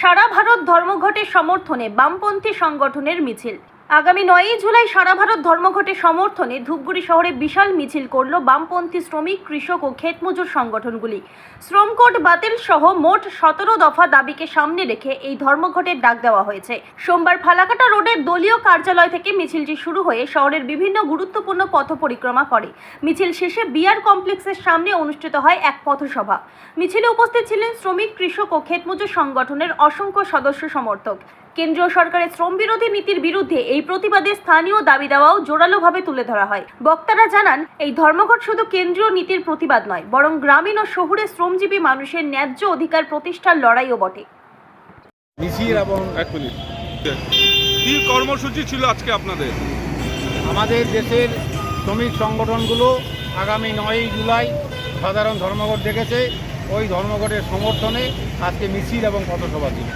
সারা ভারত ধর্মঘটের সমর্থনে বামপন্থী সংগঠনের মিছিল। আগামী নয়ই জুলাই সারা ভারত ধর্মঘটের সমর্থনে ধূপগুড়ি শহরে বিশাল মিছিল করল বামপন্থী শ্রমিক, কৃষক ও ক্ষেতমজুর সংগঠনগুলি। শ্রম কোড বাতিল সহ মোট সতেরো দফা দাবিকে সামনে রেখে এই ধর্মঘটের ডাক দেওয়া হয়েছে। সোমবার ফালাকাটা রোডের দলীয় কার্যালয় থেকে মিছিলটি শুরু হয়ে শহরের বিভিন্ন গুরুত্বপূর্ণ পথ পরিক্রমা করে। মিছিল শেষে বিআর কমপ্লেক্সের সামনে অনুষ্ঠিত হয় এক পথসভা। মিছিলে উপস্থিত ছিলেন শ্রমিক, কৃষক ও ক্ষেতমজুর সংগঠনের অসংখ্য সদস্য সমর্থক। কেন্দ্রীয় সরকারের শ্রম বিরোধী নীতির বিরুদ্ধে এই প্রতিবাদে স্থানীয় দাবি দেওয়াও জোরালোভাবে তুলে ধরা হয়। বক্তারা জানান এই ধর্মঘট শুধু কেন্দ্রীয় নীতির প্রতিবাদ নয় বরং গ্রামীণ ও শহুরে শ্রমজীবী মানুষের ন্যায্য অধিকার প্রতিষ্ঠার লড়াইও বটে। মিছিল এবং কি কর্মসূচি ছিল আজকে আপনাদের? আমাদের দেশের শ্রমিক সংগঠনগুলো আগামী নয়ই জুলাই সাধারণ ধর্মঘট ডেকেছে। ওই ধর্মঘটের সমর্থনে আজকে মিছিল এবং পথসভা ছিল